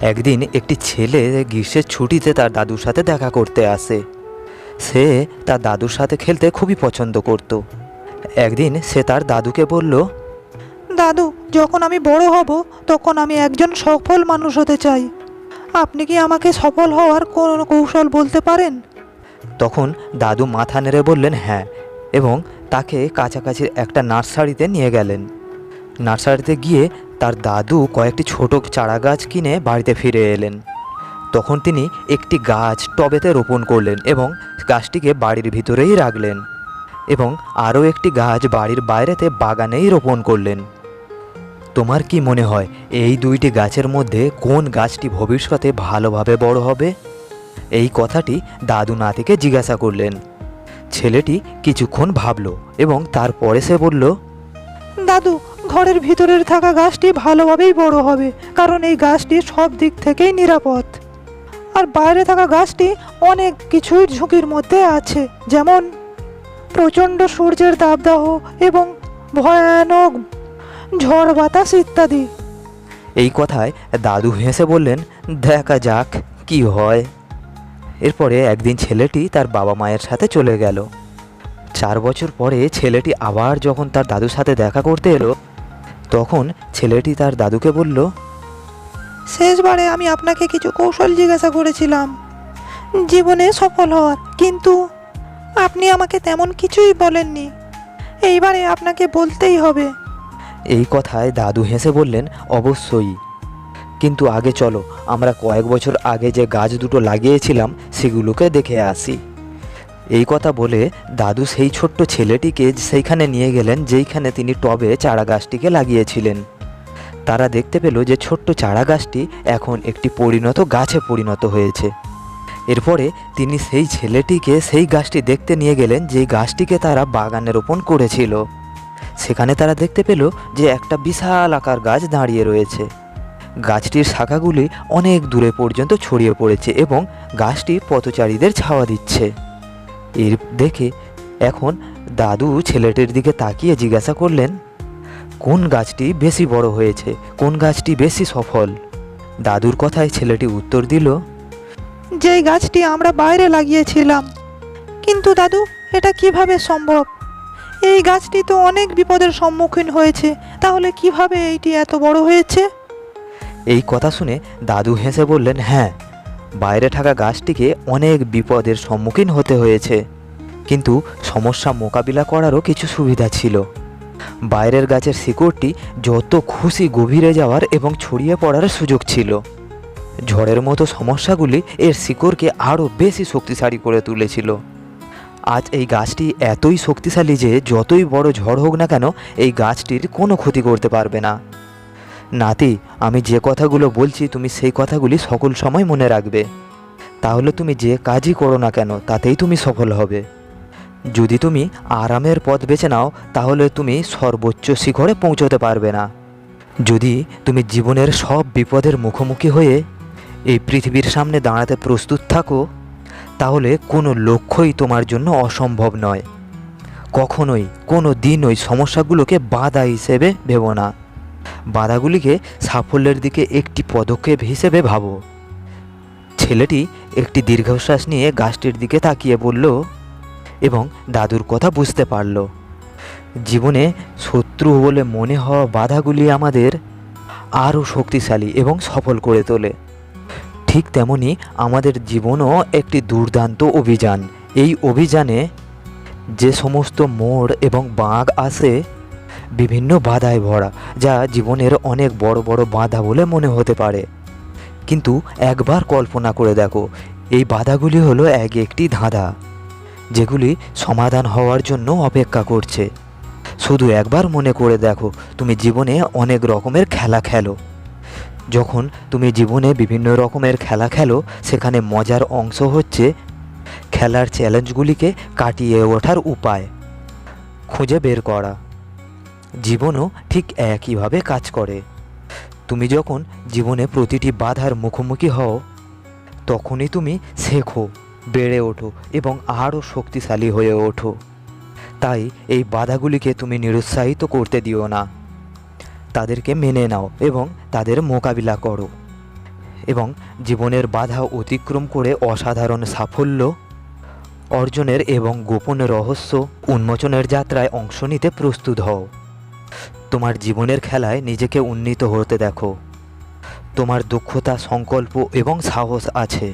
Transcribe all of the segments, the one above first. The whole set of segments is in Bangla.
একদিন একটি ছেলে গ্রীষ্মের ছুটিতে তার দাদুর সাথে দেখা করতে আসে। সে তার দাদুর সাথে খেলতে খুবই পছন্দ করত। একদিন সে তার দাদুকে বলল দাদু যখন আমি বড় হব তখন আমি একজন সফল মানুষ হতে চাই। আপনি কি আমাকে সফল হওয়ার কোনো কৌশল বলতে পারেন? তখন দাদু মাথা নেড়ে বললেন হ্যাঁ। এবং তাকে কাছাকাছি একটা নার্সারিতে নিয়ে গেলেন। নার্সারিতে গিয়ে তার দাদু কয়েকটি ছোট চারা গাছ কিনে বাড়িতে ফিরে এলেন। তখন তিনি একটি গাছ টবেতে রোপণ করলেন এবং গাছটিকে বাড়ির ভিতরেই রাখলেন এবং আরও একটি গাছ বাড়ির বাইরেতে বাগানেই রোপণ করলেন। তোমার কি মনে হয় এই দুইটি গাছের মধ্যে কোন গাছটি ভবিষ্যতে ভালোভাবে বড় হবে? এই কথাটি দাদু নাতিকে জিজ্ঞাসা করলেন। ছেলেটি কিছুক্ষণ ভাবল এবং তারপরে সে বলল, দাদু ঘরের ভিতরের থাকা গাছটি ভালোভাবেই বড় হবে, কারণ এই গাছটি সব দিক থেকেই নিরাপদ। আর বাইরে থাকা গাছটি অনেক কিছুই ঝুঁকির মধ্যে আছে, যেমন প্রচণ্ড সূর্যের তাপদাহ এবং ভয়ানক ঝড় বাতাস ইত্যাদি। এই কথায় দাদু হেসে বললেন, দেখা যাক কি হয়। এরপরে একদিন ছেলেটি তার বাবা মায়ের সাথে চলে গেল। চার বছর পরে ছেলেটি আবার যখন তার দাদুর সাথে দেখা করতে এলো তখন ছেলেটি তার দাদুকে বলল, শেষবারে আমি আপনাকে কিছু কৌশল জিজ্ঞাসা করেছিলাম। জীবনে সফল হওয়ার, কিন্তু আপনি আমাকে তেমন কিছুই বলেননি। এইবারে আপনাকে বলতেই হবে। এই কথায় দাদু হেসে বললেন, অবশ্যই। কিন্তু আগে চলো, আমরা কয়েক বছর আগে যে গাছ দুটো লাগিয়েছিলাম, সেগুলোকে দেখে আসি। এই কথা বলে দাদু সেই ছোট্ট ছেলেটিকে সেইখানে নিয়ে গেলেন, যেইখানে তিনি টবে চারা গাছটিকে লাগিয়েছিলেন। তারা দেখতে পেল যে ছোট্ট চারা গাছটি এখন একটি পরিণত গাছে পরিণত হয়েছে। এরপরে তিনি সেই ছেলেটিকে সেই গাছটি দেখতে নিয়ে গেলেন, যেই গাছটিকে তারা বাগানে রোপণ করেছিল। সেখানে তারা দেখতে পেল যে একটা বিশাল আকার গাছ দাঁড়িয়ে রয়েছে। গাছটির শাখাগুলি অনেক দূরে পর্যন্ত ছড়িয়ে পড়েছে এবং গাছটি পথচারীদের ছাওয়া দিচ্ছে। এর দেখে এখন দাদু ছেলেটির দিকে তাকিয়ে জিজ্ঞাসা করলেন কোন গাছটি বেশি বড় হয়েছে? কোন গাছটি বেশি সফল? দাদুর কথায় ছেলেটি উত্তর দিল যেই গাছটি আমরা বাইরে লাগিয়েছিলাম। কিন্তু দাদু এটা কীভাবে সম্ভব? এই গাছটি তো অনেক বিপদের সম্মুখীন হয়েছে। তাহলে কীভাবে এইটি এত বড় হয়েছে? এই কথা শুনে দাদু হেসে বললেন হ্যাঁ বাইরে থাকা গাছটিকে অনেক বিপদের সম্মুখীন হতে হয়েছে। কিন্তু সমস্যা মোকাবিলা করারও কিছু সুবিধা ছিল। বাইরের গাছের শিকড়টি যত খুশি গভীরে যাওয়ার এবং ছড়িয়ে পড়ার সুযোগ ছিল। ঝড়ের মতো সমস্যাগুলি এর শিকড়কে আরও বেশি শক্তিশালী করে তুলেছিল। আজ এই গাছটি এতই শক্তিশালী যে যতই বড় ঝড় হোক না কেন, এই গাছটির কোনো ক্ষতি করতে পারবে না। নাতি, আমি যে কথাগুলো বলছি তুমি সেই কথাগুলি সকল সময় মনে রাখবে। তাহলে তুমি যে কাজই করো না কেন, তাতেই তুমি সফল হবে। যদি তুমি আরামের পথ বেছে নাও, তাহলে তুমি সর্বোচ্চ শিখরে পৌঁছতে পারবে না। যদি তুমি জীবনের সব বিপদের মুখোমুখি হয়ে এই পৃথিবীর সামনে দাঁড়াতে প্রস্তুত থাকো, তাহলে কোনো লক্ষ্যই তোমার জন্য অসম্ভব নয়। কখনোই কোনো দিন ওই সমস্যাগুলোকে বাধা হিসেবে ভেবো না। বাধাগুলিকে সাফল্যের দিকে একটি পদক্ষেপ হিসেবে ভাবো। ছেলেটি একটি দীর্ঘশ্বাস নিয়ে গাছটির দিকে তাকিয়ে বলল, এবং দাদুর কথা বুঝতে পারল। জীবনে শত্রু বলে মনে হওয়া বাধাগুলি আমাদের আরও শক্তিশালী এবং সফল করে তোলে। ঠিক তেমনি আমাদের জীবনও একটি দুর্দান্ত অভিযান। এই অভিযানে যে সমস্ত মোড় এবং বাঁক আসে বিভিন্ন বাধায় ভরা, যা জীবনের অনেক বড় বড় বাধা বলে মনে হতে পারে। কিন্তু একবার কল্পনা করে দেখো, এই বাধাগুলি হলো এক একটি ধাঁধা, যেগুলি সমাধান হওয়ার জন্য অপেক্ষা করছে। শুধু একবার মনে করে দেখো, তুমি জীবনে অনেক রকমের খেলা খেলো। যখন তুমি জীবনে বিভিন্ন রকমের খেলা খেলো, সেখানে মজার অংশ হচ্ছে খেলার চ্যালেঞ্জগুলিকে কাটিয়ে ওঠার উপায়। খুঁজে বের করা। জীবনও ঠিক একইভাবে কাজ করে। তুমি যখন জীবনে প্রতিটি বাধার মুখোমুখি হও, তখনই তুমি শেখো, বেড়ে ওঠো এবং আরও শক্তিশালী হয়ে ওঠো। তাই এই বাধাগুলিকে তুমি নিরুৎসাহিত করতে দিও না। তাদেরকে মেনে নাও এবং তাদের মোকাবিলা করো। এবং জীবনের বাধা অতিক্রম করে অসাধারণ সাফল্য অর্জনের এবং গোপন রহস্য উন্মোচনের যাত্রায় অংশ নিতে প্রস্তুত হও। তোমার জীবনের খেলায় নিজেকে উন্নীত হতে দেখো। তোমার দক্ষতা সংকল্প এবং সাহস আছে।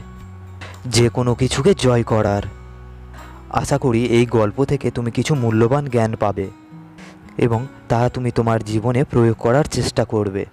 যে কোনো কিছুকে জয় করার। আশা করি এই গল্প থেকে তুমি কিছু মূল্যবান জ্ঞান পাবে এবং তা তুমি তোমার জীবনে প্রয়োগ করার চেষ্টা করবে।